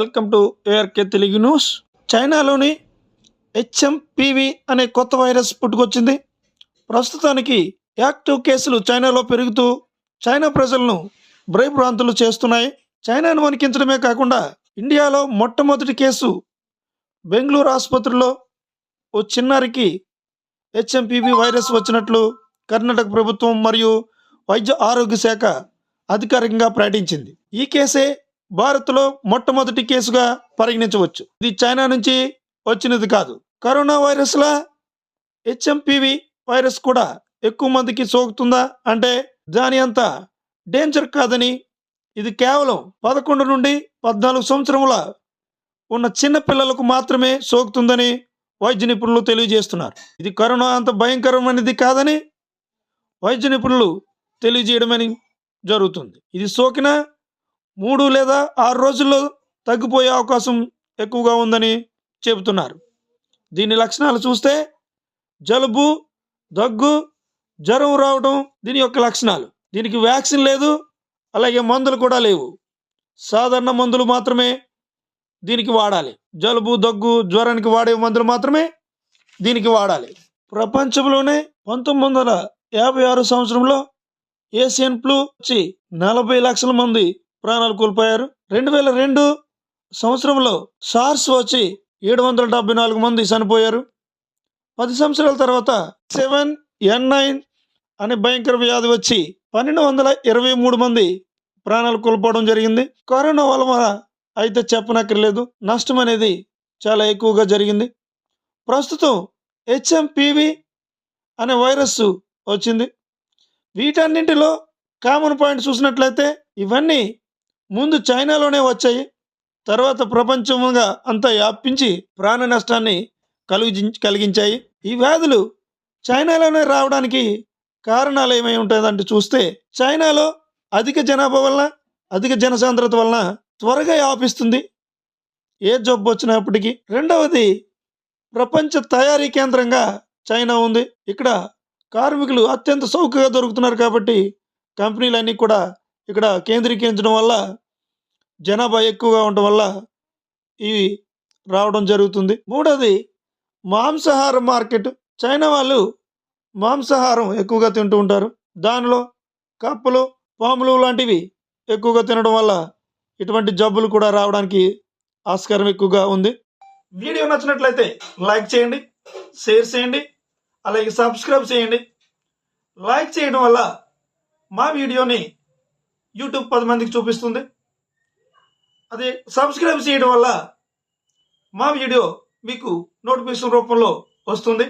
Welcome to ARK Telugu news. చైనాలోని HMPV అనే కొత్త వైరస్ పుట్టుకొచ్చింది. ప్రస్తుతానికి యాక్టివ్ కేసులు చైనాలో పెరుగుతూ చైనా ప్రజలను భయభ్రాంతులు చేస్తున్నాయి. చైనాను వణికించడమే కాకుండా ఇండియాలో మొట్టమొదటి కేసు బెంగళూరు ఆసుపత్రిలో ఓ చిన్నారికి హెచ్ఎంపివి వైరస్ వచ్చినట్లు కర్ణాటక ప్రభుత్వం మరియు వైద్య ఆరోగ్య శాఖ అధికారికంగా ప్రకటించింది. ఈ కేసే భారత్లో మొట్టమొదటి కేసుగా పరిగణించవచ్చు. ఇది చైనా నుంచి వచ్చినది కాదు. కరోనా వైరస్లా హెచ్ఎంపివి వైరస్ కూడా ఎక్కువ మందికి సోకుతుందా అంటే దాని అంత డేంజర్ కాదని ఇది కేవలం పదకొండు నుండి పద్నాలుగు సంవత్సరముల ఉన్న చిన్న పిల్లలకు మాత్రమే సోకుతుందని వైద్య నిపుణులు తెలియజేస్తున్నారు. ఇది కరోనా అంత భయంకరమైనది కాదని వైద్య నిపుణులు తెలియజేయడమని జరుగుతుంది. ఇది సోకిన మూడు లేదా ఆరు రోజుల్లో తగ్గిపోయే అవకాశం ఎక్కువగా ఉందని చెబుతున్నారు. దీని లక్షణాలు చూస్తే జలుబు దగ్గు జ్వరం రావడం దీని యొక్క లక్షణాలు. దీనికి వ్యాక్సిన్ లేదు అలాగే మందులు కూడా లేవు. సాధారణ మందులు మాత్రమే దీనికి వాడాలి. జలుబు దగ్గు జ్వరానికి వాడే మందులు మాత్రమే దీనికి వాడాలి. ప్రపంచంలోనే పంతొమ్మిది వందల యాభై ఆరు సంవత్సరంలో ఏషియన్ ఫ్లూ వచ్చి నలభై లక్షల మంది ప్రాణాలు కోల్పోయారు. రెండు వేల రెండు సంవత్సరంలో సార్స్ వచ్చి ఏడు వందల డెబ్బై నాలుగు మంది చనిపోయారు. పది సంవత్సరాల తర్వాత సెవెన్ ఎన్ నైన్ అనే భయంకర వ్యాధి వచ్చి పన్నెండు వందల ఇరవై మూడు మంది ప్రాణాలు కోల్పోవడం జరిగింది. కరోనా వల్ల అయితే చెప్పనక్కర్లేదు. నష్టం అనేది చాలా ఎక్కువగా జరిగింది. ప్రస్తుతం హెచ్ఎంపివి అనే వైరస్ వచ్చింది. వీటన్నింటిలో కామన్ పాయింట్ చూసినట్లయితే ఇవన్నీ ముందు చైనాలోనే వచ్చాయి. తర్వాత ప్రపంచంగా అంతా వ్యాపించి ప్రాణ నష్టాన్ని కలిగి కలిగించాయి. ఈ వ్యాధులు చైనాలోనే రావడానికి కారణాలు ఏమై ఉంటుందంటే చూస్తే చైనాలో అధిక జనాభా వలన అధిక జనసాంద్రత వలన త్వరగా వ్యాపిస్తుంది. ఏ జబ్బు వచ్చినప్పటికీ. రెండవది ప్రపంచ తయారీ కేంద్రంగా చైనా ఉంది. ఇక్కడ కార్మికులు అత్యంత సౌకగా దొరుకుతున్నారు కాబట్టి కంపెనీలన్నీ కూడా ఇక్కడ కేంద్రీకరించడం వల్ల జనాభా ఎక్కువగా ఉండటం వల్ల ఇవి రావడం జరుగుతుంది. మూడోది మాంసాహార మార్కెట్. చైనా వాళ్ళు మాంసాహారం ఎక్కువగా తింటూ ఉంటారు. దానిలో కప్పలు పాములు లాంటివి ఎక్కువగా తినడం వల్ల ఇటువంటి జబ్బులు కూడా రావడానికి ఆస్కారం ఎక్కువగా ఉంది. వీడియో నచ్చినట్లయితే లైక్ చేయండి షేర్ చేయండి అలాగే సబ్స్క్రైబ్ చేయండి. లైక్ చేయడం వల్ల మా వీడియోని యూట్యూబ్ పది మందికి చూపిస్తుంది. అదే సబ్స్క్రైబ్ చేయడం వల్ల మా వీడియో మీకు నోటిఫికేషన్ రూపంలో వస్తుంది.